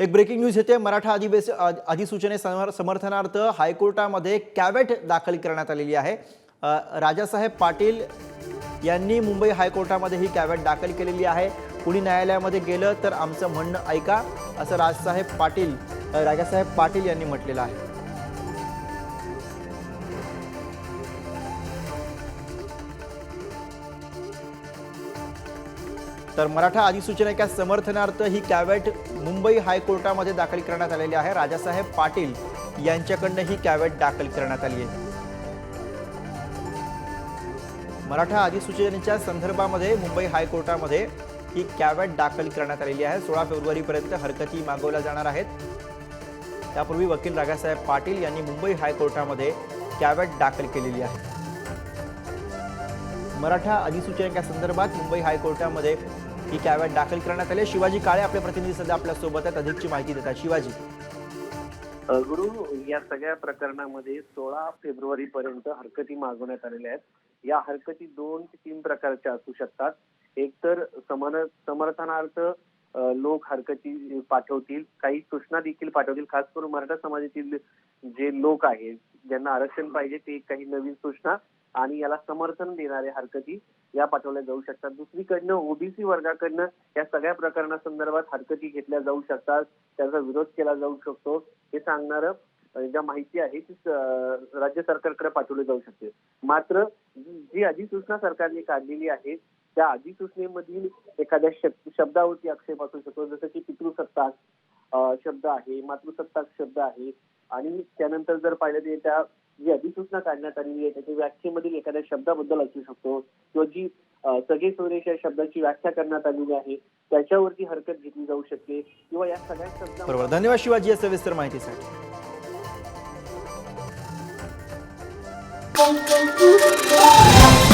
एक breaking news येते. मराठा अधिवेश अधिसूचने समर्थनार्थ हायकोर्टामध्ये कॅवेट दाखल करण्यात आलेली आहे. राजासाहेब पाटील यांनी मुंबई हायकोर्टामध्ये ही कॅवेट दाखल केलेली आहे. कुणी न्यायालयामध्ये गेलं तर आमचं म्हणणं ऐका असं राजसाहेब पाटील राजासाहेब पाटील यांनी म्हटलेलं आहे. तर मराठा अधिसूचनेच्या समर्थनार्थ ही कॅवेट मुंबई हायकोर्टामध्ये दाखल करण्यात आलेली आहे. राजासाहेब पाटील यांच्याकडनं ही कॅवेट दाखल करण्यात आली आहे. मराठा अधिसूचनेच्या संदर्भामध्ये मुंबई हायकोर्टामध्ये ही कॅवेट दाखल करण्यात आलेली आहे. सोळा फेब्रुवारीपर्यंत हरकती मागवल्या जाणार आहेत. त्यापूर्वी वकील राजासाहेब पाटील यांनी मुंबई हायकोर्टामध्ये कॅवेट दाखल केलेली आहे. मराठा अधिसूचनेच्या संदर्भात मुंबई हायकोर्टामध्ये ही कॅवेट दाखल करण्यात आली शिवाजी काळे आपले प्रतिनिधी सध्या आपल्यासोबत आहेत. अधिकची माहिती देतात शिवाजी. गुरु या सगळ्या प्रकरणामध्ये सोळा फेब्रुवारी पर्यंत हरकती मागवण्यात आलेल्या आहेत. या हरकती दोन ते तीन प्रकारच्या असू शकतात. एक तर समान समर्थनार्थ लोक हरकती पाठवतील. काही सूचना देखील पाठवतील. खास करून मराठा समाजातील जे लोक आहेत ज्यांना आरक्षण पाहिजे ते काही नवीन सूचना आणि याला समर्थन देणारे हरकती या पाठवल्या जाऊ शकतात. दुसरीकडनं ओबीसी वर्गाकडनं या सगळ्या प्रकरणासंदर्भात हरकती घेतल्या जाऊ शकतात. त्याचा विरोध केला जाऊ शकतो. हे सांगणारं म्हणजे ज्या माहिती आहे ती राज्य सरकारकडे पाठवली जाऊ शकते. मात्र जी अधिसूचना सरकारने काढलेली आहे त्या अधिसूचनेमधील एखाद्या शब्दावरती आक्षेप असू शकतो. जसं की पितृसत्ताक शब्द आहे मातृसत्ताक शब्द आहे. आणि त्यानंतर जर पाहिलं तर त्या जी अधिसूचना काढण्यात आलेली आहे त्याच्या व्याख्येमधील एखाद्या शब्दाबद्दल असू शकतो किंवा जी सगळे सोयरेच्या शब्दाची व्याख्या करण्यात आलेली आहे त्याच्यावरती हरकत घेतली जाऊ शकते किंवा या सगळ्या शब्दा बरोबर धन्यवाद शिवाजी या सविस्तर माहितीसाठी Thank you.